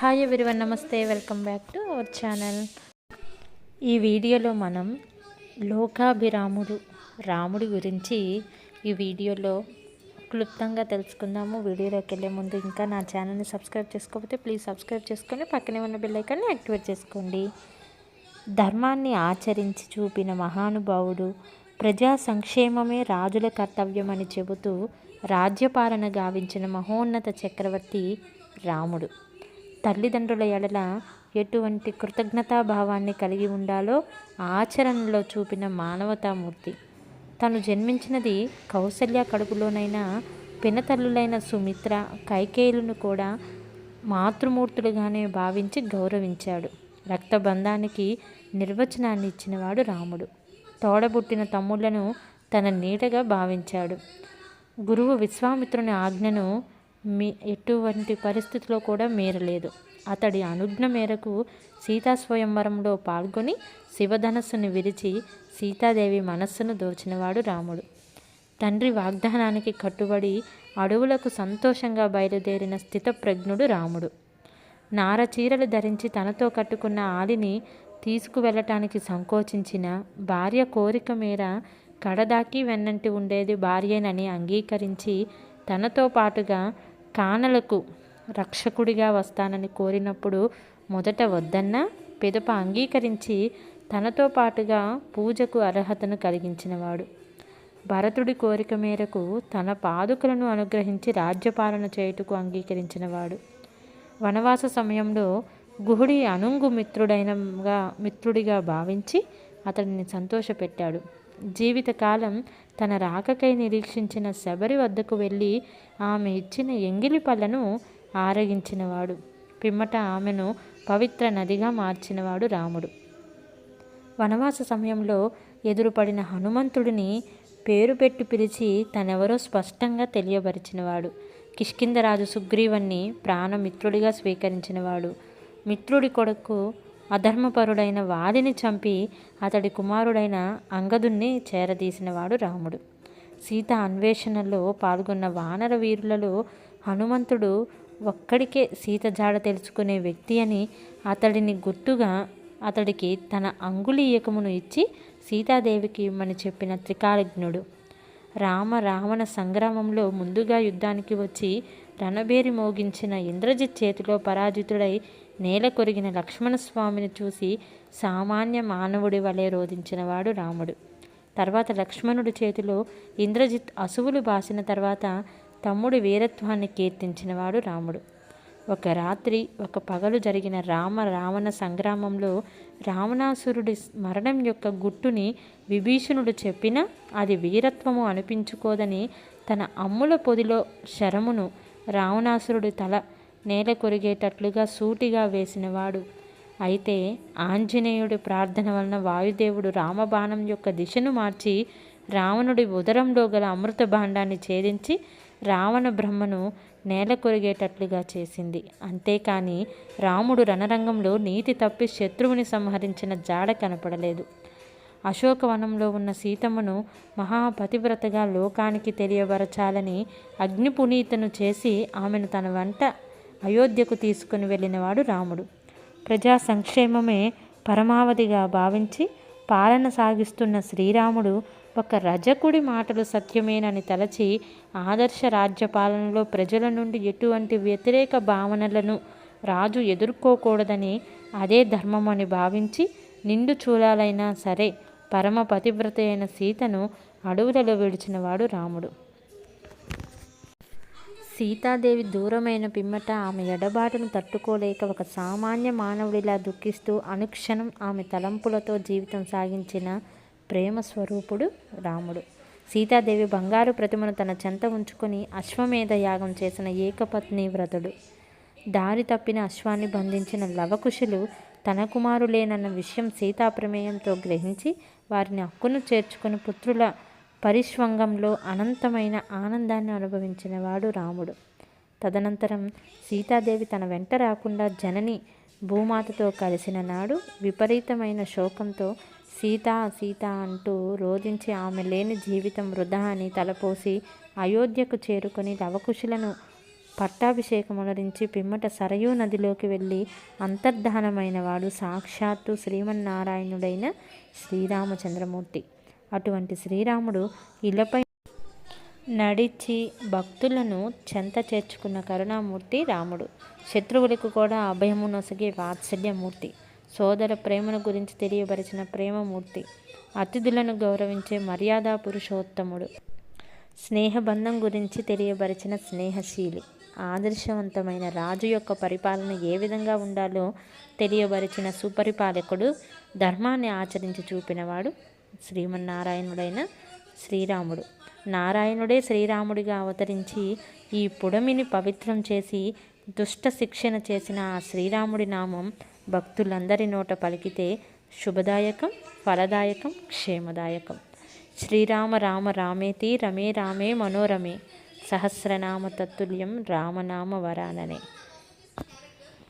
Hi everyone namaste welcome back to our channel ఈ వీడియోలో మనం లోకాభిరాముడు రాముడి గురించి ఈ వీడియోలో క్లుప్తంగా తెలుసుకుందాము. వీడియోలోకి వెళ్ళే ముందు ఇంకా నా ఛానల్ని సబ్స్క్రైబ్ చేసుకోకపోతే ప్లీజ్ సబ్స్క్రైబ్ చేసుకొని పక్కనే ఉన్న బిల్లైకాన్ని యాక్టివేట్ చేసుకోండి. ధర్మాన్ని ఆచరించి చూపిన మహానుభావుడు ప్రజా సంక్షేమమే రాజుల కర్తవ్యమని చెబుతూ రాజ్యపాలన గావించిన మహోన్నత చక్రవర్తి రాముడు. తల్లిదండ్రుల ఎడల ఎటువంటి కృతజ్ఞతాభావాన్ని కలిగి ఉండాలో ఆచరణలో చూపిన మానవతామూర్తి. తను జన్మించినది కౌసల్య కడుపులోనైనా పినతల్లులైన సుమిత్ర కైకేయులను కూడా మాతృమూర్తులుగానే భావించి గౌరవించాడు. రక్తబంధానికి నిర్వచనాన్ని ఇచ్చినవాడు రాముడు. తోడబుట్టిన తమ్ముళ్ళను తన నీడగా భావించాడు. గురువు విశ్వామిత్రుని ఆజ్ఞను మీ ఎటువంటి పరిస్థితిలో కూడా మీరలేదు. అతడి అనుజ్ఞ మేరకు సీతా స్వయంవరంలో పాల్గొని శివధనస్సును విరిచి సీతాదేవి మనస్సును దోచినవాడు రాముడు. తండ్రి వాగ్దానానికి కట్టుబడి అడవులకు సంతోషంగా బయలుదేరిన స్థితప్రజ్ఞుడు రాముడు. నారచీరలు ధరించి తనతో కట్టుకున్న ఆలిని తీసుకువెళ్ళటానికి సంకోచించిన భార్య కోరిక మేర కడదాకి వెన్నంటి ఉండేది భార్యేనని అంగీకరించి తనతో పాటుగా కానలకు రక్షకుడిగా వస్తానని కోరినప్పుడు మొదట వద్దన్న పిదప అంగీకరించి తనతో పాటుగా పూజకు అర్హతను కలిగించినవాడు. భరతుడి కోరిక మేరకు తన పాదుకలను అనుగ్రహించి రాజ్యపాలన చేయుటకు అంగీకరించినవాడు. వనవాస సమయంలో గుహుడి అనుంగు మిత్రుడైనగా మిత్రుడిగా భావించి అతడిని సంతోషపెట్టాడు. జీవితకాలం తన రాకకై నిరీక్షించిన శబరి వద్దకు వెళ్ళి ఆమె ఇచ్చిన ఎంగిలి పళ్ళను ఆరగించినవాడు. పిమ్మట ఆమెను పవిత్ర నదిగా మార్చినవాడు రాముడు. వనవాస సమయంలో ఎదురుపడిన హనుమంతుడిని పేరు పెట్టి పిలిచి తనెవరో స్పష్టంగా తెలియబరిచినవాడు కిష్కిందరాజు సుగ్రీవన్ని ప్రాణమిత్రుడిగా స్వీకరించినవాడు. మిత్రుడి కొడుకు అధర్మపరుడైన వాలిని చంపి అతడి కుమారుడైన అంగదుణ్ణి చేరదీసినవాడు రాముడు. సీత అన్వేషణలో పాల్గొన్న వానర వీరులలో హనుమంతుడు ఒక్కడికే సీత జాడ తెలుసుకునే వ్యక్తి అని అతడిని గుర్తుగా అతడికి తన అంగుళీయకమును ఇచ్చి సీతాదేవికి ఇమ్మని చెప్పిన త్రికాలజ్ఞుడు. రామ రావణ సంగ్రామంలో ముందుగా యుద్ధానికి వచ్చి రణబేరి మోగించిన ఇంద్రజిత్ చేతిలో పరాజితుడై నేల కొరిగిన లక్ష్మణస్వామిని చూసి సామాన్య మానవుడి వలె రోధించినవాడు రాముడు. తర్వాత లక్ష్మణుడి చేతిలో ఇంద్రజిత్ అసువులు బాసిన తర్వాత తమ్ముడి వీరత్వాన్ని కీర్తించినవాడు రాముడు. ఒక రాత్రి ఒక పగలు జరిగిన రామ రావణ సంగ్రామంలో రావణాసురుడి మరణం యొక్క గుట్టుని విభీషణుడు చెప్పినా అది వీరత్వము అనిపించుకోదని తన అమ్ముల పొదిలో శరమును రావణాసురుడి తల నేల కొరిగేటట్లుగా సూటిగా వేసినవాడు. అయితే ఆంజనేయుడి ప్రార్థన వలన వాయుదేవుడు రామబాణం యొక్క దిశను మార్చి రావణుడి ఉదరంలో గల అమృత భాండాన్ని ఛేదించి రావణ బ్రహ్మను నేల కొరిగేటట్లుగా చేసింది. అంతేకాని రాముడు రణరంగంలో నీతి తప్పి శత్రువుని సంహరించిన జాడ కనపడలేదు. అశోకవనంలో ఉన్న సీతమ్మను మహాపతివ్రతగా లోకానికి తెలియబరచాలని అగ్నిపునీతను చేసి ఆమెను తన వెంట అయోధ్యకు తీసుకుని వెళ్ళినవాడు రాముడు. ప్రజా సంక్షేమమే పరమావధిగా భావించి పాలన సాగిస్తున్న శ్రీరాముడు ఒక రజకుడి మాటలు సత్యమేనని తలచి ఆదర్శ రాజ్యపాలనలో ప్రజల నుండి ఎటువంటి వ్యతిరేక భావనలను రాజు ఎదుర్కోకూడదని అదే ధర్మమని భావించి నిండు చూలాలైనా సరే పరమ పతివ్రత అయిన సీతను అడవులలో విడిచినవాడు రాముడు. సీతాదేవి దూరమైన పిమ్మట ఆమె ఎడబాటును తట్టుకోలేక ఒక సామాన్య మానవుడిలా దుఃఖిస్తూ అనుక్షణం ఆమె తలంపులతో జీవితం సాగించిన ప్రేమ స్వరూపుడు రాముడు. సీతాదేవి బంగారు ప్రతిమను తన చెంత ఉంచుకొని అశ్వమేధ యాగం చేసిన ఏకపత్ని వ్రతుడు. దారి తప్పిన అశ్వాన్ని బంధించిన లవకుశులు తన కుమారులేనన్న విషయం సీతా ప్రమేయంతో గ్రహించి వారిని హక్కును చేర్చుకుని పుత్రుల పరిష్వంగంలో అనంతమైన ఆనందాన్ని అనుభవించినవాడు రాముడు. తదనంతరం సీతాదేవి తన వెంట రాకుండా జనని భూమాతతో కలిసిన నాడు విపరీతమైన శోకంతో సీత సీత అంటూ రోధించి ఆమె లేని జీవితం వృధా అని తలపోసి అయోధ్యకు చేరుకొని లవకుశులను పట్టాభిషేకములరించి పిమ్మట సరయూ నదిలోకి వెళ్ళి అంతర్ధానమైన వాడు సాక్షాత్తు శ్రీమన్నారాయణుడైన శ్రీరామచంద్రమూర్తి. అటువంటి శ్రీరాముడు ఇలపై నడిచి భక్తులను చెంత చేర్చుకున్న కరుణామూర్తి రాముడు. శత్రువులకు కూడా అభయము నొసగే వాత్సల్యమూర్తి సోదర ప్రేమను గురించి తెలియపరిచిన ప్రేమమూర్తి అతిథులను గౌరవించే మర్యాద పురుషోత్తముడు. స్నేహబంధం గురించి తెలియపరిచిన స్నేహశీలి ఆదర్శవంతమైన రాజు యొక్క పరిపాలన ఏ విధంగా ఉండాలో తెలియబరిచిన సుపరిపాలకుడు ధర్మాన్ని ఆచరించి చూపినవాడు శ్రీమన్నారాయణుడైన శ్రీరాముడు. నారాయణుడే శ్రీరాముడిగా అవతరించి ఈ పుడమిని పవిత్రం చేసి దుష్ట శిక్షణ చేసిన ఆ శ్రీరాముడి నామం భక్తులందరి నోట పలికితే శుభదాయకం ఫలదాయకం క్షేమదాయకం. శ్రీరామ రామ రామేతి రమే రామే మనోరమే. సహస్రనామ తత్తుల్యం రామనామ వరాననే.